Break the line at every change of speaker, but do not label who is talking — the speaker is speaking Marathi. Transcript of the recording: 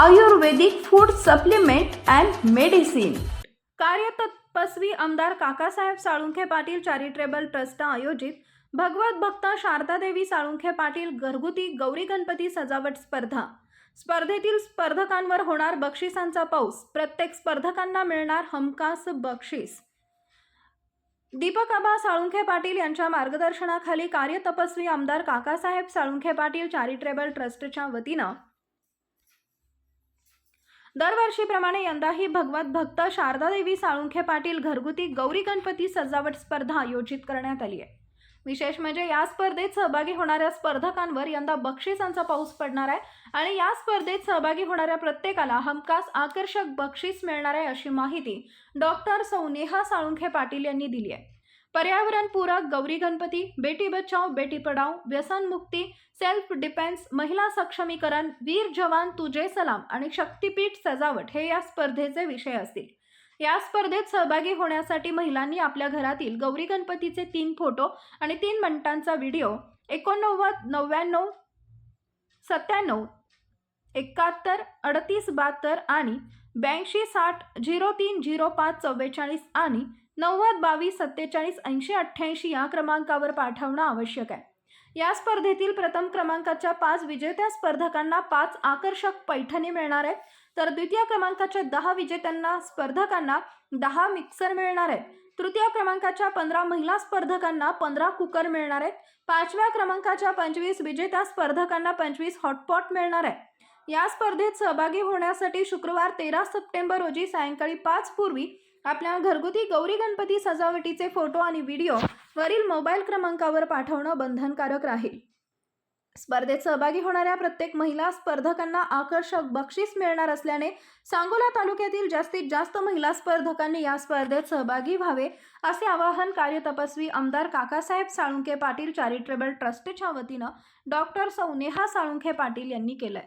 Ayurvedic food supplement and medicine. कार्यतपस्वी आमदार काकासाहेब साळुंखे पाटील चॅरिटेबल ट्रस्ट आयोजित भगवत भक्त शारदादेवी साळुंखे पाटील घरगुती गौरी गणपती सजावट स्पर्धा. स्पर्धेतील स्पर्धकांवर होणार बक्षिसांचा पाऊस. प्रत्येक स्पर्धकांना मिळणार हमखास बक्षीस. दीपक आबा साळुंखे पाटील यांच्या मार्गदर्शनाखाली कार्यतपस्वी आमदार काकासाहेब साळुंखे पाटील चॅरिटेबल ट्रस्टच्या वतीनं दरवर्षीप्रमाणे यंदाही भगवत भक्त शारदादेवी साळुंखे पाटील घरगुती गौरी गणपती सजावट स्पर्धा आयोजित करण्यात आली आहे. विशेष म्हणजे या स्पर्धेत सहभागी होणाऱ्या स्पर्धकांवर यंदा बक्षिसांचा पाऊस पडणार आहे आणि या स्पर्धेत सहभागी होणाऱ्या प्रत्येकाला हमखास आकर्षक बक्षीस मिळणार आहे अशी माहिती डॉक्टर सौ नेहा साळुंखे पाटील यांनी दिली आहे. पर्यावरणपूरक गौरी गणपती बेटी बचाव बेटी पढाव व्यसनमुक्ती सेल्फ डिफेन्स महिला सक्षमीकरण वीर जवान तुझे सलाम आणि शक्तीपीठ सजावट हे या स्पर्धेचे विषय असतील. या स्पर्धेत सहभागी होण्यासाठी महिलांनी आपल्या घरातील गौरी गणपतीचे तीन फोटो आणि तीन मिनिटांचा व्हिडिओ एकोणनव्वद नव्याण्णव सत्त्याण्णव एकाहत्तर अडतीस बहात्तर आणि ब्याऐंशी साठ झिरो तीन झिरो पाच चव्वेचाळीस आणि नव्वद बावीस सत्तेचाळीस ऐंशी अठ्ठ्याऐंशी या क्रमांकावर पाठवणं आवश्यक आहे. या स्पर्धेतील प्रथम क्रमांकाच्या पाच विजेत्या स्पर्धकांना पाच आकर्षक पैठणी मिळणार आहेत. तर द्वितीय क्रमांकाच्या दहा विजेत्यांना स्पर्धकांना दहा मिक्सर मिळणार आहेत. तृतीय क्रमांकाच्या पंधरा महिला स्पर्धकांना पंधरा कुकर मिळणार आहेत. पाचव्या क्रमांकाच्या पंचवीस विजेत्या स्पर्धकांना पंचवीस हॉटपॉट मिळणार आहे या स्पर्धेत सहभागी होण्यासाठी शुक्रवार तेरा सप्टेंबर रोजी सायंकाळी पाच पूर्वी आपल्या घरगुती गौरी गणपती सजावटीचे फोटो आणि व्हिडिओ वरील मोबाईल क्रमांकावर पाठवणं बंधनकारक राहील. स्पर्धेत सहभागी होणाऱ्या प्रत्येक महिला स्पर्धकांना आकर्षक बक्षीस मिळणार असल्याने सांगोला तालुक्यातील जास्तीत जास्त महिला स्पर्धकांनी या स्पर्धेत सहभागी व्हावे असे आवाहन कार्यतपस्वी आमदार काकासाहेब साळुंखे पाटील चॅरिटेबल ट्रस्टच्या वतीनं डॉक्टर सौ नेहा साळुंखे पाटील यांनी केलंय.